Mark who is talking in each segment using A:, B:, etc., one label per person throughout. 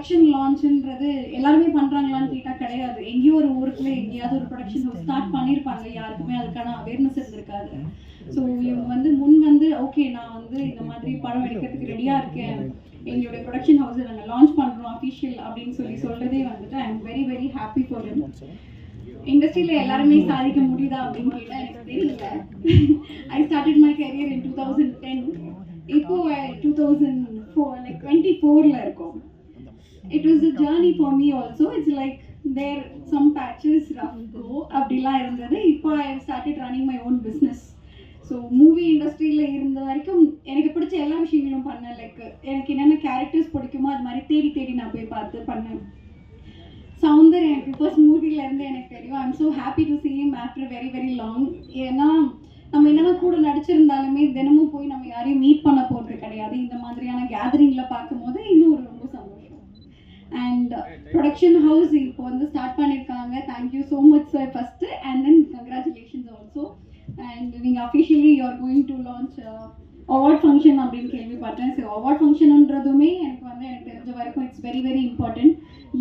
A: production லான்ச்ன்றது எல்லாருமே பண்ணுறாங்களான்னு கேட்டால் கிடையாது. எங்கேயோ ஒரு ஊருக்குள்ள எங்கேயாவது ஒரு ப்ரொடக்ஷன் ஹவுஸ் ஸ்டார்ட் பண்ணியிருப்பாங்க யாருக்குமே. அதுக்கான அவேர்னஸ் இருந்திருக்காது. ஸோ இவங்க வந்து முன் வந்து ஓகே நான் வந்து இந்த மாதிரி படம் எடுக்கிறதுக்கு ரெடியாக இருக்கேன். எங்களுடைய ப்ரொடக்ஷன் ஹவுஸை நாங்கள் லான்ச் பண்ணுறோம் அஃபிஷியல் அப்படின்னு சொல்லி சொல்கிறதே வந்துட்டு I am very very happy for him இண்டஸ்ட்ரியில எல்லாருமே சாதிக்க முடியுதா அப்படின்னு கேட்டால் எனக்கு தெரியல. I started my career in two thousand ten இப்போ two thousand four like twenty ஃபோரில் இருக்கோம். It was a journey for me also it's like there some patches rough go அப்படிலாம் இருந்தது. இப்போ I started running my own business so movie இண்டஸ்ட்ரியில் இருந்த வரைக்கும் எனக்கு பிடிச்ச எல்லா விஷயங்களும் பண்ணேன். லைக் எனக்கு என்னென்ன கேரக்டர்ஸ் பிடிக்குமோ அது மாதிரி தேடி தேடி நான் போய் பார்த்து பண்ணேன். சவுந்தர் எனக்கு ஃபர்ஸ்ட் மூவில இருந்து எனக்கு தெரியும். I'm so happy to see him after very very long ஏன்னா நம்ம என்னதான் கூட நடிச்சிருந்தாலுமே தினமும் போய் நம்ம யாரையும் மீட் பண்ண போகிறது கிடையாது. இந்த மாதிரியான கேதரிங்கில் பார்க்கும்போது இன்னும் ஒரு அண்ட் ப்ரொடக்ஷன் ஹவுஸ் இப்போ வந்து ஸ்டார்ட் பண்ணியிருக்காங்க thank you so much sir first and then congratulations also and நீங்கள் officially you are going to launch award function அப்படின்னு கேள்விப்பட்டேன். ஸோ அவார்ட் ஃபங்க்ஷனுன்றதுமே எனக்கு வந்து எனக்கு தெரிஞ்ச வரைக்கும் இட்ஸ் வெரி வெரி இம்பார்ட்டன்ட்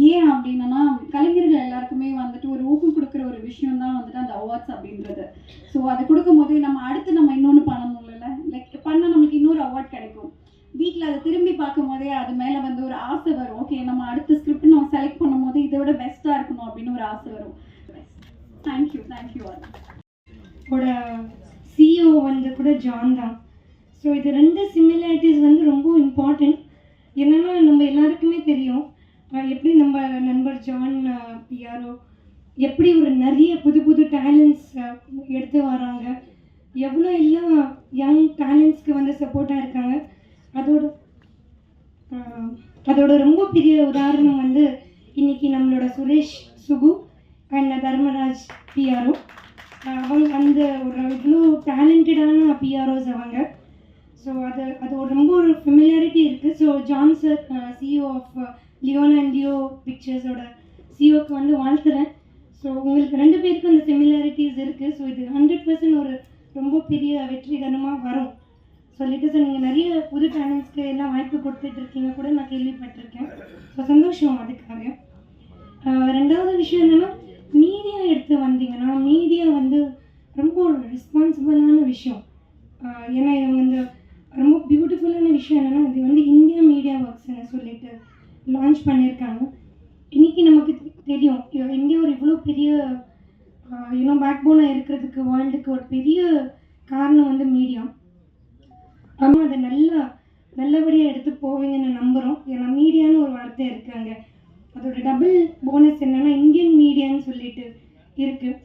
A: ஏன் அப்படின்னா கலைஞர்கள் எல்லாருக்குமே வந்துட்டு ஒரு ஊக்கம் கொடுக்குற ஒரு விஷயம் தான் வந்துட்டு அந்த அவார்ட்ஸ் அப்படின்றது. ஸோ அதை கொடுக்கும்போது நம்ம அடுத்து நம்ம இன்னொன்று பண்ணணும்ல லைக் பண்ணால் நம்மளுக்கு இன்னொரு அவார்ட் கிடைக்கும் வீட்டில் அதை திரும்பி பார்க்கும் போதே அது மேலே வந்து ஒரு ஆசை வரும் ஓகே நம்ம அடுத்த ஸ்கிரிப்ட் நம்ம செலக்ட் பண்ணும் போது இதை விட பெஸ்ட்டாக இருக்கணும் அப்படின்னு ஒரு ஆசை வரும் thank you thank you all
B: ஓட சிஇஓ வந்து கூட ஜான் தான் ஸோ இது ரெண்டு சிமிலாரிட்டிஸ் வந்து ரொம்ப இம்பார்ட்டன்ட் என்னன்னா நம்ம எல்லாருக்குமே தெரியும் அஹ் எப்படி நம்ம நண்பர் ஜான் பியாரோ uh, எப்படி ஒரு நிறைய புது புது டேலண்ட்ஸ் uh, எடுத்து வராங்க. எவ்வளோ எல்லாம் யங் டேலண்ட்ஸ்க்கு வந்து சப்போர்ட்டாக இருக்காங்க அதோட அதோட ரொம்ப பெரிய உதாரணம் வந்து இன்னைக்கு நம்மளோட சுரேஷ் சுகு அண்ட் தர்மராஜ் பிஆர்ஓ அவங்க அந்த ஒரு இவ்வளோ டேலண்டடான பிஆர்ஓஸ் அவங்க. ஸோ அது அது ரொம்ப ஒரு ஃபெமிலியாரிட்டி இருக்குது so John sir CEO of Leon and Leo பிக்சர்ஸோட சிஓக்கு வந்து வாழ்த்துறேன். ஸோ உங்களுக்கு ரெண்டு பேருக்கும் அந்த சிமிலாரிட்டிஸ் இருக்குது ஸோ இது ஹண்ட்ரட் பர்சன்ட் ஒரு ரொம்ப பெரிய வெற்றிகரமாக வரும். சொல்லிட்டு சார் நீங்கள் நிறைய புது டேலண்ட்ஸ்க்கு எல்லாம் வாய்ப்பு கொடுத்துட்டு இருக்கீங்க கூட நான் கேள்விப்பட்டிருக்கேன். ஸோ சந்தோஷம் அதுக்காக. ரெண்டாவது விஷயம் என்னென்னா மீடியா எடுத்து வந்தீங்கன்னா மீடியா வந்து ரொம்ப ஒரு ரெஸ்பான்சிபிளான விஷயம். ஏன்னா இவங்க வந்து ரொம்ப பியூட்டிஃபுல்லான விஷயம் என்னென்னா இது வந்து இந்தியா மீடியா லான்ச் பண்ணியிருக்காங்க. இன்றைக்கி நமக்கு தெ- தெரியும் இந்தியா ஒரு இவ்வளோ பெரிய யூனோ பேக் போனாக இருக்கிறதுக்கு வேர்ல்டுக்கு ஒரு பெரிய காரணம் வந்து மீடியா ஆமாம் அதை நல்லா நல்லபடியாக எடுத்து போவீங்கன்னு நம்புகிறோம் ஏன்னா மீடியான்னு ஒரு வார்த்தை இருக்காங்க அங்கே. அதோட டபுள் போனஸ் என்னென்னா இந்தியன் மீடியான்னு சொல்லிட்டு இருக்குது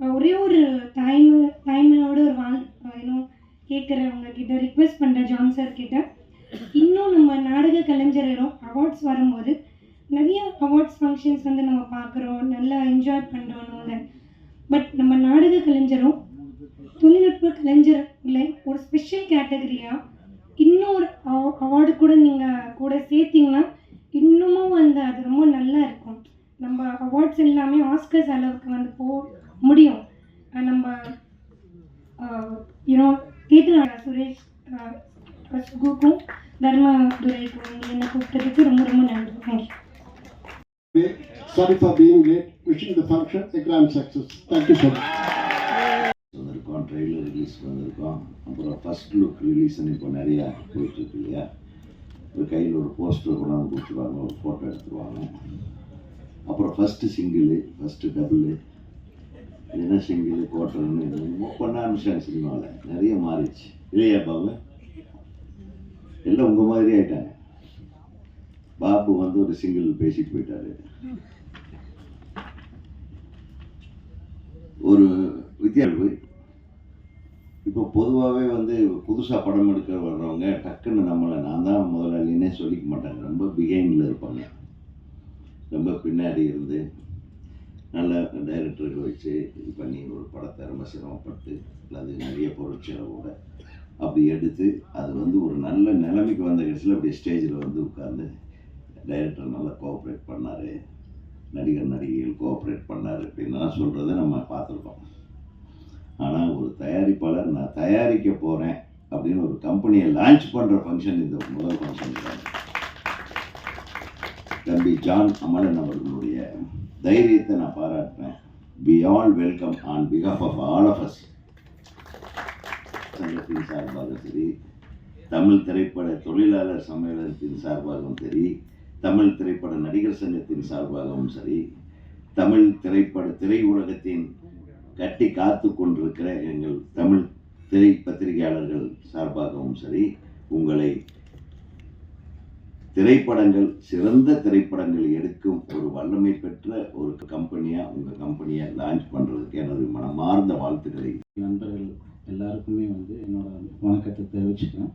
B: ஒரே ஒரு டைம் டைமோட ஒரு வாழ் இன்னும் கேட்குறவங்க கிட்ட ரிக்வெஸ்ட் பண்ணுறேன் ஜான் சார் கிட்ட நாடக அவார்ட்ஸ் வரும்போது நிறைய அவார்ட்ஸ் ஃபங்க்ஷன்ஸ் வந்து நம்ம பார்க்குறோம் நல்லா என்ஜாய் பண்ணுறோம் பட் நம்ம நாடக கலைஞரும் தொழில்நுட்ப கலைஞர்களை ஒரு ஸ்பெஷல் கேட்டகரியாக இன்னொரு அவார்டு கூட நீங்கள் கூட சேர்த்திங்கன்னா இன்னமும் வந்து அது ரொம்ப நல்லா இருக்கும். நம்ம அவார்ட்ஸ் எல்லாமே ஆஸ்கர்ஸ் அளவுக்கு வந்து போ முடியும். நம்ம யூனோ தேட்டர் சுரேஷ் அஹ் சுகுக்கும் தர்ம துரைக்கும் நீங்கள் என்னை கூப்பிட்டதுக்கு ரொம்ப ரொம்ப நன்றி. Thank you
C: Sorry for being late. Wishing the function a grand success. Thank you so much.
D: வந்திருக்கோம் ட்ரெய்லர் ரிலீஸ் வந்திருக்கோம். அப்புறம் ஃபர்ஸ்ட் லுக் ரிலீஸ்னு இப்போ நிறையா போயிட்டுருக்கு இல்லையா? ஒரு கையில் ஒரு போஸ்டர் கொண்டாந்து கொடுத்துருவாங்க ஒரு ஃபோட்டோ எடுத்துருவாங்க அப்புறம் ஃபஸ்ட்டு சிங்கிளு ஃபஸ்ட்டு டபுளு என்ன சிங்கிள் குவார்டர்னு என்னமோ பண்ண ஆரம்பிச்சிட்டாங்க சினிமாவில் நிறைய மாறிடுச்சு. இல்லையா பாபு? எல்லாம் உங்கள் மாதிரி ஆயிட்டாங்க. பாபு வந்து ஒரு சிங்கிள் பேசிட்டு போயிட்டாரு. ஒரு வித்தியாசம். இப்போ பொதுவாகவே வந்து புதுசாக படம் எடுக்க வர்றவங்க டக்குன்னு நம்மளை நான் தான் முதலாளின்னே சொல்லிக்க மாட்டாங்க. ரொம்ப பிஹைண்டில் இருப்பாங்க. ரொம்ப பின்னாடி இருந்து நல்ல டைரக்டர்கள் வச்சு இது பண்ணி ஒரு படத்தை ரொம்ப சிரமப்பட்டு அது நிறைய பொருட்செலவோட அப்படி எடுத்து அது வந்து ஒரு நல்ல நிலைமைக்கு வந்த கடைசியில் அப்படி ஸ்டேஜில் வந்து உட்காந்து டைரக்டர் நல்லா கோஆப்ரேட் பண்ணார். நடிகர் நடிகைகள் கோஆப்ரேட் பண்ணார் அப்படின்லாம் சொல்கிறத நம்ம பார்த்துருக்கோம். ஆனால் ஒரு தயாரிப்பாளர் நான் தயாரிக்க போகிறேன் அப்படின்னு ஒரு கம்பெனியை லான்ச் பண்ணுற ஃபங்க்ஷன் இந்த முதல் ஃபங்க்ஷன் தம்பி ஜான் அமலன் அவர்களுடைய தைரியத்தை நான் பாராட்டுறேன். வி ஆல் வெல்கம் ஆன் பிகாஃப் ஆஃப் ஆல் ஆஃப் அஸ் சங்கத்தின் சார்பாக சரி தமிழ் திரைப்பட தொழிலாளர் சம்மேளனத்தின் சார்பாகவும் சரி தமிழ் திரைப்பட நடிகர் சங்கத்தின் சார்பாகவும் சரி தமிழ் திரைப்பட திரையுலகத்தின் கட்டி காத்து கொண்டிருக்கிற எங்கள் தமிழ் திரை பத்திரிகையாளர்கள் சார்பாகவும் சரி உங்களை திரைப்படங்கள் சிறந்த திரைப்படங்கள் எடுக்கும் ஒரு வல்லமை பெற்ற ஒரு கம்பெனியாக உங்கள் கம்பெனியை லான்ச் பண்ணுறதுக்கு எனது மனமார்ந்த வாழ்த்துக்களை.
E: நண்பர்கள் எல்லாருக்குமே வந்து என்னோட வணக்கத்தை தெரிவிச்சுக்கிறேன்.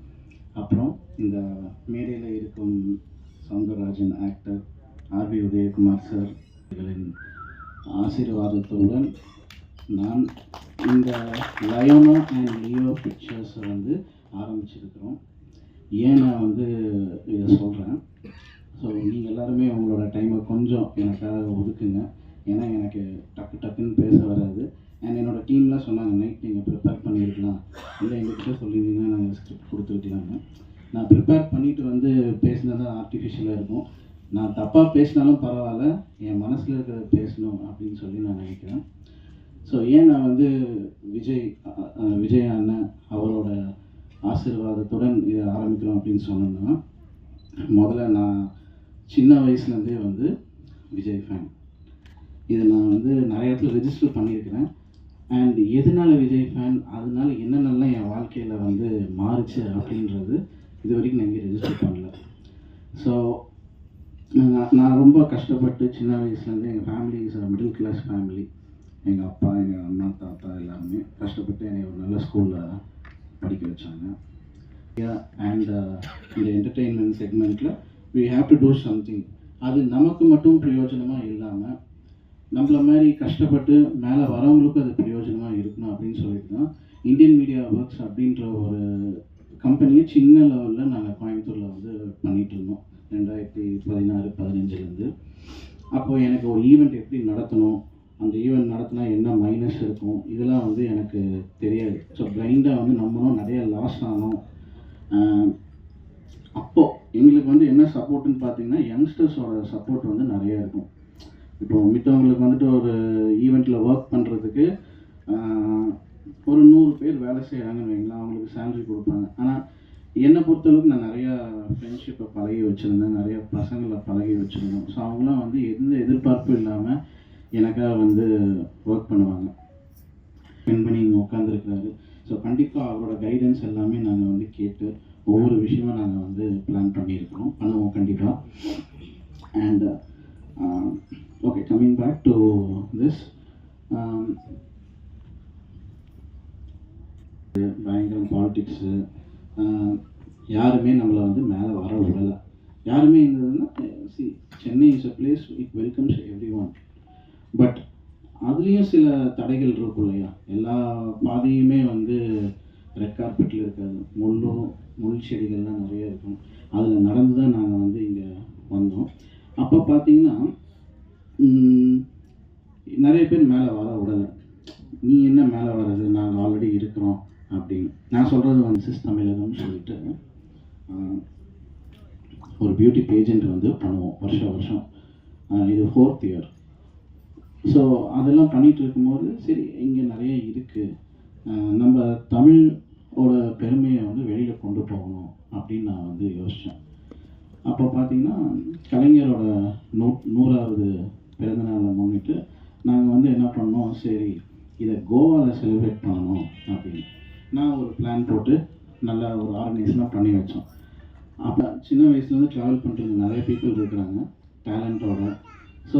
E: அப்புறம் இந்த மேடையில் இருக்கும் Soundararajan actor RB Udhayakumar sir இவர்களின் ஆசீர்வாதத்துடன் நான் இந்த லயோனா அண்ட் லியோ பிக்சர்ஸை வந்து ஆரம்பிச்சிருக்கிறோம். ஏன் நான் வந்து இதை சொல்கிறேன் ஸோ நீங்கள் எல்லாருமே உங்களோட டைமை கொஞ்சம் எனக்காக ஒதுக்குங்க. ஏன்னா எனக்கு டக்கு டக்குன்னு பேச வராது. அண்ட் என்னோட டீம்லாம் சொன்னாங்க நைட் நீங்கள் ப்ரிப்பேர் பண்ணியிருக்கலாம் இல்லை எங்ககிட்ட சொல்லியிருந்தீங்கன்னா நாங்கள் ஸ்கிரிப்ட் கொடுத்துருக்கலாங்க நான் ப்ரிப்பேர் பண்ணிவிட்டு வந்து பேசினது ஆர்டிஃபிஷியலாக இருக்கும். நான் தப்பாக பேசினாலும் பரவாயில்ல என் மனசில் இருக்கிறத பேசணும் அப்படின்னு சொல்லி நான் நினைக்கிறேன். ஸோ ஏன் நான் வந்து விஜய் விஜய் அண்ணன் அவரோட ஆசீர்வாதத்துடன் இதை ஆரம்பிக்கிறோம் அப்படின்னு சொன்னோம்னா முதல்ல நான் சின்ன வயசுலேருந்தே வந்து விஜய் ஃபேன் இதை நான் வந்து நிறைய இடத்துல ரெஜிஸ்டர் பண்ணியிருக்கிறேன். அண்ட் எதனால விஜய் ஃபேன் அதனால என்னென்னலாம் என் வாழ்க்கையில் வந்து மாறுச்சு அப்படின்றது இது வரைக்கும் நான் இங்கே ரெஜிஸ்டர் பண்ணல. ஸோ நான் நான் ரொம்ப கஷ்டப்பட்டு சின்ன வயசுலேருந்து எங்கள் family is middle class family எங்கள் அப்பா எங்கள் அம்மா தாத்தா எல்லாருமே கஷ்டப்பட்டு என்னை ஒரு நல்ல ஸ்கூலில் படிக்க வச்சாங்க. அண்ட் uh, இந்த என்டர்டெயின்மெண்ட் செக்மெண்ட்டில் we have to do something அது நமக்கு மட்டும் பிரயோஜனமாக இல்லாமல் நம்மள மாதிரி கஷ்டப்பட்டு மேலே வரவங்களுக்கும் அது பிரயோஜனமாக இருக்கணும் அப்படின்னு சொல்லிட்டு தான் இந்தியன் மீடியா ஒர்க்ஸ் அப்படின்ற ஒரு கம்பெனியை சின்ன லெவலில் நாங்கள் கோயம்புத்தூரில் வந்து பண்ணிகிட்டு இருந்தோம். ரெண்டாயிரத்தி பதினாறு பதினஞ்சுலேருந்து அப்போது எனக்கு ஒரு ஈவெண்ட் எப்படி நடத்தணும் அந்த ஈவெண்ட் நடத்தினா என்ன மைனஸ் இருக்கும்? இதெல்லாம் வந்து எனக்கு தெரியாது. ஸோ பிளைண்டாக வந்து நம்மளும் நிறைய லாஸ் ஆனோம் அப்போது எங்களுக்கு வந்து என்ன சப்போர்ட்டுன்னு பார்த்தீங்கன்னா யங்ஸ்டர்ஸோட சப்போர்ட் வந்து நிறையா இருக்கும். இப்போ மித்தவங்களுக்கு வந்துட்டு ஒரு ஈவெண்ட்டில் ஒர்க் பண்ணுறதுக்கு ஒரு நூறு பேர் வேலை செய்கிறாங்கன்னு வைங்களேன். அவங்களுக்கு சேலரி கொடுப்பாங்க. ஆனால் என்னை பொறுத்தளவுக்கு நான் நிறையா ஃப்ரெண்ட்ஷிப்பை பழகி வச்சுருந்தேன். நிறையா பசங்களை பழகி வச்சுருந்தேன். ஸோ அவங்களாம் வந்து எந்த எதிர்பார்ப்பும் இல்லாமல் எனக்காக வந்து ஒர்க் பண்ணுவாங்க. பெண்மணி இங்கே உட்காந்துருக்கிறாரு ஸோ கண்டிப்பாக அவரோட கைடன்ஸ் எல்லாமே நாங்கள் வந்து கேட்டு ஒவ்வொரு விஷயமும் நாங்கள் வந்து பிளான் பண்ணியிருக்கிறோம். பண்ணுவோம் கண்டிப்பாக and okay coming back to this பயங்கரம் பாலிட்டிக்ஸு uh, யாருமே நம்மளை வந்து மேலே வர விடலை. யாருமே இருந்ததுன்னா C Chennai is a place it welcomes everyone but அதுலேயும் சில தடைகள் இருக்கும் இல்லையா? எல்லா பாதையுமே வந்து ரெட் கார்பெட்டில் இருக்காது. முள்ளும் முள் செடிகள்லாம் நிறைய இருக்கும். அதில் நடந்து தான் நாங்கள் வந்து இங்கே வந்தோம். அப்போ பார்த்தீங்கன்னா நிறைய பேர் மேலே வர விடலை. நீ என்ன மேலே வர்றது? நாங்கள் ஆல்ரெடி இருக்கிறோம் அப்படின்னு. நான் சொல்கிறது வந்து சிஸ் தமிழகம்னு சொல்லிட்டு ஒரு பியூட்டி பேஜெண்ட் வந்து பண்ணுவோம். வருஷம். வருஷம் இது ஃபோர்த் இயர் ஸோ அதெல்லாம் பண்ணிகிட்டு இருக்கும்போது சரி இங்கே நிறைய இருக்குது நம்ம தமிழோட பெருமையை வந்து வெளியில் கொண்டு போகணும் அப்படின்னு நான் வந்து யோசித்தேன் அப்போ பார்த்தீங்கன்னா கலைஞரோட நூ நூறாவது பிறந்தநாளை முன்னிட்டு நாங்கள் வந்து என்ன பண்ணோம்? சரி இதை கோவாவில் செலிப்ரேட் பண்ணணும் அப்படின்னு. நான் ஒரு பிளான் போட்டு நல்லா ஒரு ஆர்கனைஸ்லாம் பண்ணி வச்சோம். அப்போ சின்ன வயசுலேருந்து ட்ராவல் பண்ணுறது நிறைய பீப்புள் இருக்கிறாங்க டேலண்ட்டோட ஸோ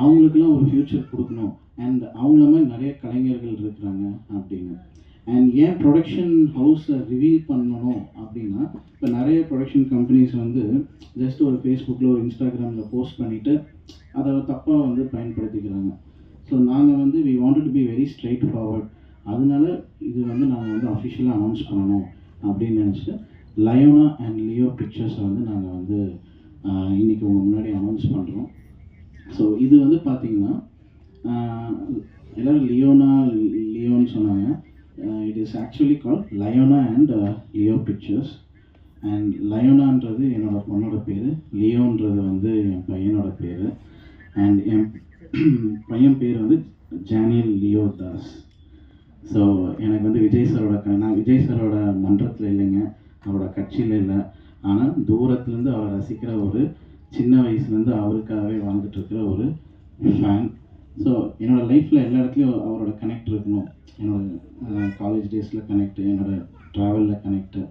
E: அவங்களுக்குலாம் ஒரு ஃப்யூச்சர் கொடுக்கணும். அண்ட் அவங்கள மாதிரி நிறைய கலைஞர்கள் இருக்கிறாங்க அப்படின்னு. அண்ட் ஏன் ப்ரொடக்ஷன் ஹவுஸை ரிவீல் பண்ணணும் அப்படின்னா இப்போ நிறைய ப்ரொடக்ஷன் கம்பெனிஸ் வந்து ஜஸ்ட் ஒரு ஃபேஸ்புக்கில் ஒரு இன்ஸ்டாகிராமில் போஸ்ட் பண்ணிவிட்டு அதை தப்பாக வந்து பயன்படுத்திக்கிறாங்க. ஸோ நாங்கள் வந்து we wanted to be very straightforward அதனால இது வந்து நாங்கள் வந்து அஃபிஷியலாக அனௌன்ஸ் பண்ணணும் அப்படின்னு நினச்சிட்டு லயோனா அண்ட் லியோ பிக்சர்ஸை வந்து நாங்கள் வந்து இன்றைக்கி இன்னைக்கு உங்கள் முன்னாடி அனௌன்ஸ் பண்ணுறோம் ஸோ இது வந்து பார்த்தீங்கன்னா எல்லோரும் லியோனா லியோன்னு சொன்னாங்க. It is actually call Leona and Leo pictures and லயோனான்றது என்னோட பொண்ணோட பேர். லியோன்றது வந்து என் பையனோட பேர். அண்ட் என் பையன் பேர் வந்து ஜானியல் லியோ தாஸ் ஸோ எனக்கு வந்து விஜய் சாரோட க நான் விஜய் சரோட மன்றத்தில் இல்லைங்க. அவரோட கட்சியில் இல்லை. ஆனால் தூரத்துலேருந்து அவரை ரசிக்கிற ஒரு சின்ன வயசுலேருந்து அவருக்காகவே வாழ்ந்துட்டு இருக்கிற ஒரு ஃபேன் ஸோ என்னோடய லைஃப்பில் எல்லா இடத்துலையும் அவரோட கனெக்ட் இருக்கணும். என்னோடய காலேஜ் டேஸில் கனெக்ட் என்னோடய ட்ராவலில் கனெக்ட்டு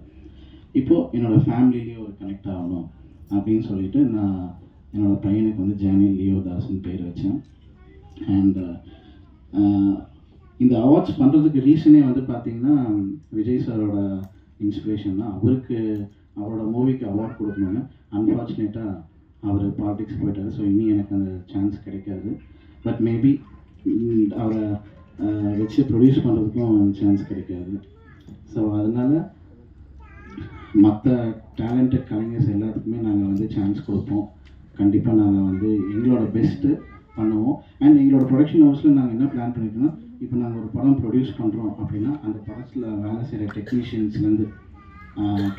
E: இப்போது என்னோடய ஃபேமிலிலேயே ஒரு கனெக்ட் ஆகணும் அப்படின்னு சொல்லிட்டு நான் என்னோடய பையனுக்கு வந்து ஜானியல் லியோ தாஸ்னு பேர் வச்சேன். அண்ட் இந்த அவார்ட்ஸ் பண்ணுறதுக்கு ரீசனே வந்து பார்த்திங்கன்னா விஜய் சாரோட இன்ஸ்பிரேஷன் தான். அவருக்கு அவரோட மூவிக்கு அவார்ட் கொடுக்கணும்னு அன்ஃபார்ச்சுனேட்டாக அவர் பாலிடிக்ஸ் போயிட்டார். ஸோ இனி எனக்கு அந்த சான்ஸ் கிடைக்காது. பட் மேபி அவரை வச்சு ப்ரொடியூஸ் பண்ணுறதுக்கும் சான்ஸ் கிடைக்காது. ஸோ அதனால் மற்ற டேலண்டட் கலைஞர்ஸ் எல்லாத்துக்குமே நாங்கள் வந்து சான்ஸ் கொடுப்போம். கண்டிப்பாக நாங்கள் வந்து எங்களோட பெஸ்ட்டு பண்ணுவோம். அண்ட் எங்களோட ப்ரொடக்ஷன் ஹவுஸில் நாங்கள் என்ன பிளான் பண்ணியிருக்கோம்னா இப்போ நாங்கள் ஒரு படம் ப்ரொடியூஸ் பண்ணுறோம் அப்படின்னா அந்த படத்தில் வேலை செய்கிற டெக்னீஷியன்ஸ்லேருந்து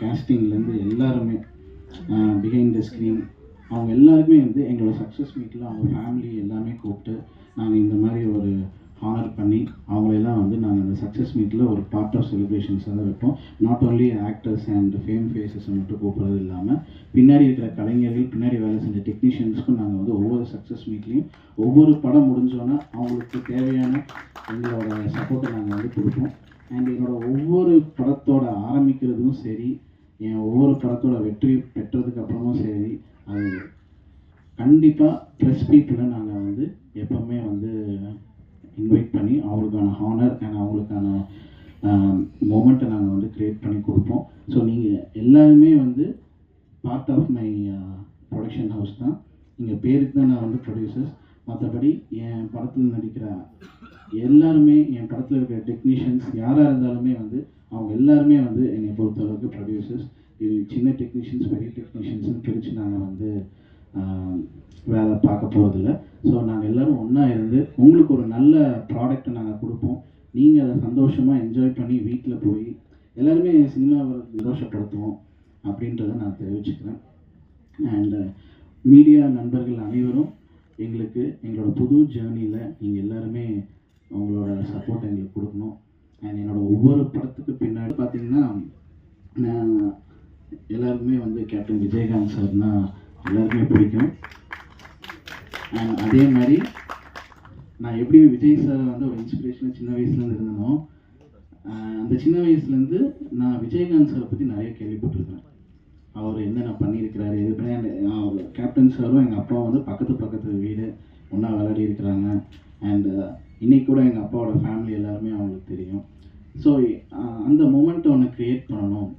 E: கேஸ்டிங்லேருந்து எல்லாருமே பிஹைண்ட் த ஸ்க்ரீன் அவங்க எல்லாருமே வந்து எங்களோட சக்ஸஸ் மீட்டில் அவங்க ஃபேமிலி எல்லாமே கூப்பிட்டு நாங்கள் இந்த மாதிரி ஒரு ஹானர் பண்ணி அவங்களெல்லாம் வந்து நாங்கள் அந்த சக்ஸஸ் மீட்டில் ஒரு பார்ட் ஆஃப் செலிப்ரேஷன்ஸாக தான் வைப்போம். Not only actors and fame ஃபேஸஸை மட்டும் கூப்பிட்றது இல்லாமல் பின்னாடி இருக்கிற கலைஞர்கள் பின்னாடி வேலை செஞ்ச டெக்னீஷியன்ஸ்க்கும் நாங்கள் வந்து ஒவ்வொரு சக்ஸஸ் மீட்லேயும் ஒவ்வொரு படம் முடிஞ்சோன்னா அவங்களுக்கு தேவையான எங்களோட சப்போர்ட்டை நாங்கள் வந்து கொடுப்போம். அண்ட் என்னோட ஒவ்வொரு படத்தோட ஆரம்பிக்கிறதும் சரி என் ஒவ்வொரு படத்தோட வெற்றி பெற்றதுக்கு அப்புறமும் சரி அது கண்டிப்பாக ப்ரெஸ் பீப்புளை நாங்கள் வந்து எப்போவுமே வந்து இன்வைட் பண்ணி அவங்களுக்கான ஹானர் அண்ட் அவங்களுக்கான மொமெண்ட்டை நாங்கள் வந்து க்ரியேட் பண்ணி கொடுப்போம். ஸோ நீங்கள் எல்லாருமே வந்து part of my production house தான். இங்கே பேருக்கு தான் நான் வந்து ப்ரொடியூசர்ஸ் மற்றபடி என் படத்தில் நடிக்கிற எல்லாருமே என் படத்தில் இருக்கிற டெக்னீஷியன்ஸ் யாராக இருந்தாலுமே வந்து அவங்க எல்லாருமே வந்து என்னை பொறுத்தளவுக்கு ப்ரொடியூசர்ஸ் இது சின்ன டெக்னீஷியன்ஸ் பெரிய டெக்னீஷியன்ஸ்னு பிரித்து நாங்கள் வந்து வேலை பார்க்க போகிறதில்ல ஸோ நாங்கள் எல்லோரும் ஒன்றா இருந்து உங்களுக்கு ஒரு நல்ல ப்ராடக்ட்டை நாங்கள் கொடுப்போம். நீங்கள் அதை சந்தோஷமாக என்ஜாய் பண்ணி வீட்டில் போய் எல்லாருமே சினிமாவை சந்தோஷப்படுத்துவோம் அப்படின்றத நான் தெரிவிச்சுக்கிறேன். அண்டு மீடியா நண்பர்கள் அனைவரும் எங்களுக்கு எங்களோட புது ஜேர்னியில் நீங்கள் எல்லாருமே உங்களோட சப்போர்ட் எங்களுக்கு கொடுக்கணும். என்னோட ஒவ்வொரு படத்துக்கு பின்னாடி பார்த்தீங்கன்னா நான் எல்லாருக்குமே வந்து கேப்டன் விஜயகாந்த் சார்னா எல்லாருக்குமே பிடிக்கும். அண்ட் அதே மாதிரி நான் எப்படி விஜய் சார் வந்து ஒரு இன்ஸ்பிரேஷனாக சின்ன வயசுலேருந்து இருந்தனோ அந்த சின்ன வயசுலேருந்து நான் விஜயகாந்த் சாரை பற்றி நிறைய கேள்விப்பட்டிருக்கேன் அவர் என்னென்ன பண்ணியிருக்கிறாரு இது பண்ணி அவர் கேப்டன் சாரும் எங்கள் அப்பாவும் வந்து பக்கத்து பக்கத்து வீடு ஒன்றா விளையாடி இருக்கிறாங்க அண்ட் uh, இன்னைக்கு கூட எங்கள் அப்பாவோட ஃபேமிலி எல்லாருமே அவங்களுக்கு தெரியும். ஸோ அந்த மூமெண்ட்டை ஒன்று க்ரியேட் பண்ணணும்.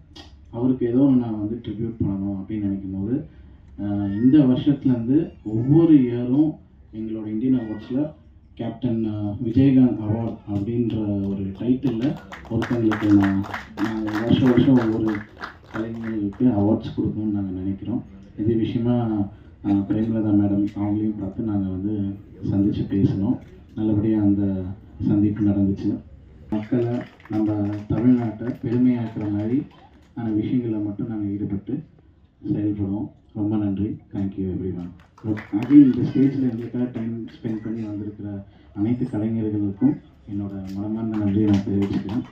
E: அவருக்கு ஏதோ ஒன்று நான் வந்து ட்ரிபியூட் பண்ணணும் அப்படின்னு நினைக்கும் போது இந்த வருஷத்துலேருந்து ஒவ்வொரு இயரும் எங்களோட இந்தியன் அவார்ட்ஸில் கேப்டன் விஜயகாந்த் அவார்ட் அப்படின்ற ஒரு டைட்டிலில் ஒருத்தங்களுக்கு நான் நாங்கள் வருஷம் வருஷம் ஒவ்வொரு கலைஞர்களுக்கு அவார்ட்ஸ் கொடுக்கணும்னு நாங்கள் நினைக்கிறோம். இது விஷயமா பிரேமலதா மேடம் அவங்களையும் பார்த்து நாங்கள் வந்து சந்தித்து பேசினோம். நல்லபடியாக அந்த சந்திப்பு நடந்துச்சு. மக்களை நம்ம தமிழ்நாட்டை பெருமையாக்குற மாதிரி ஆன விஷயங்களில் மட்டும் நாங்கள் ஈடுபட்டு செயல்படுவோம். ரொம்ப நன்றி. தேங்க்யூ எவ்ரி ஒன் அகைன் இந்த ஸ்டேஜில் எங்களுக்காக டைம் ஸ்பெண்ட் பண்ணி வந்திருக்கிற அனைத்து கலைஞர்களுக்கும் என்னோட மனமார்ந்த நன்றியை நான் தெரிவிச்சுக்கிறேன்.